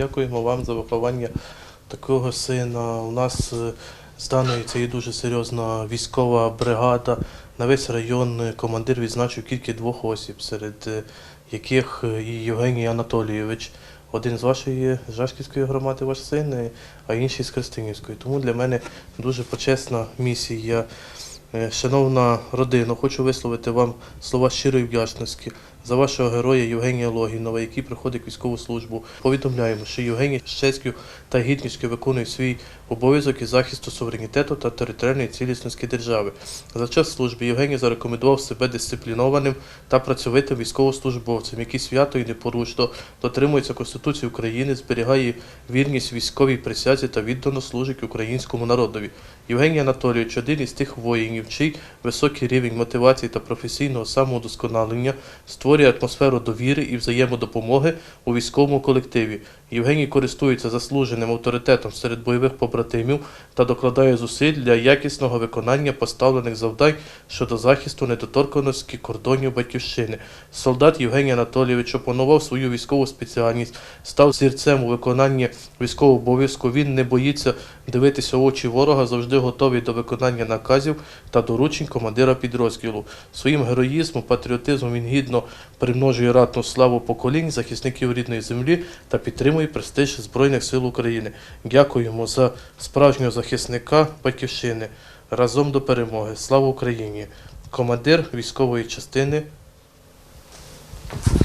Дякуємо вам за виховання такого сина. У нас е, з даної це є дуже серйозна військова бригада. На весь район е, командир відзначив тільки двох осіб, серед е, яких і Євгеній Анатолійович. Один з вашої Жашківської громади, ваш син, а інший з Христинівської. Тому для мене дуже почесна місія. Е, Шановна родина, хочу висловити вам слова щирої вдячності за вашого героя Євгенія Логінова, який приходить військову службу. Повідомляємо, що Євгеній з честю та гідністю виконує свій обов'язок із захисту суверенітету та територіальної цілісності держави. За час служби Євгеній зарекомендував себе дисциплінованим та працьовитим військовослужбовцем, який свято і непорушно дотримується Конституції України, зберігає вірність військовій присязі та віддано служить українському народові. Євгеній Анатолійович один із тих воїнів, чий високий рівень мотивації та професійного самоудосконалення створює атмосферу довіри і взаємодопомоги у військовому колективі. Євгеній користується заслуженим авторитетом серед бойових побратимів та докладає зусиль для якісного виконання поставлених завдань щодо захисту недоторканості кордонів батьківщини. Солдат Євгеній Анатолійович опанував свою військову спеціальність, став зірцем у виконанні військового обов'язку. Він не боїться дивитися в очі ворога, завжди готовий до виконання наказів та доручень командира підрозділу. Своїм героїзмом, патріотизмом він гідно примножує ратну славу поколінь захисників рідної землі та підтримує престиж Збройних сил України. Дякуємо за справжнього захисника Батьківщини. Разом до перемоги. Слава Україні! Командир військової частини.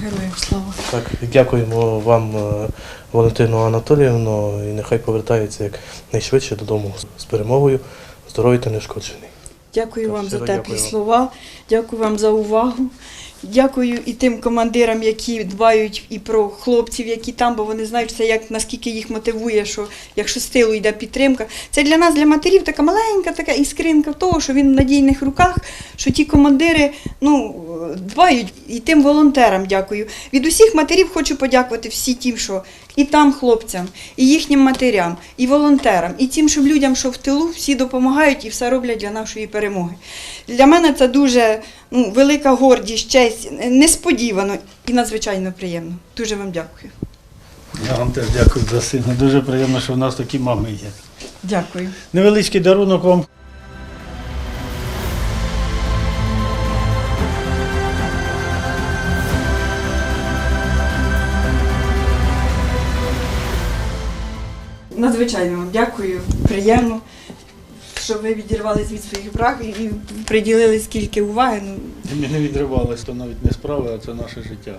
Героям слава. Так, дякуємо вам, е, Валентину Анатоліївну, і нехай повертається як найшвидше додому з перемогою, здоровий та неушкоджений. Дякую Так, вам за теплі дякую слова. Дякую вам за увагу. Дякую і тим командирам, які дбають і про хлопців, які там, бо вони знають це, як наскільки їх мотивує, що якщо з тилу йде підтримка. Це для нас, для матерів, така маленька така іскринка того, що він в надійних руках, що ті командири ну, дбають і тим волонтерам дякую. Від усіх матерів хочу подякувати всі тим, що і там хлопцям, і їхнім матерям, і волонтерам, і тим, щоб людям, що в тилу, всі допомагають і все роблять для нашої перемоги. Для мене це дуже ну, велика гордість, честь, несподівано і надзвичайно приємно. Дуже вам дякую. Я вам теж дякую за сина. Дуже приємно, що в нас такі мами є. Дякую. Невеличкий дарунок вам. Надзвичайно вам дякую. Приємно, що ви відірвались від своїх і і приділили скільки уваги. Ну, Ми не відривалися, то навіть не справи, а це наше життя.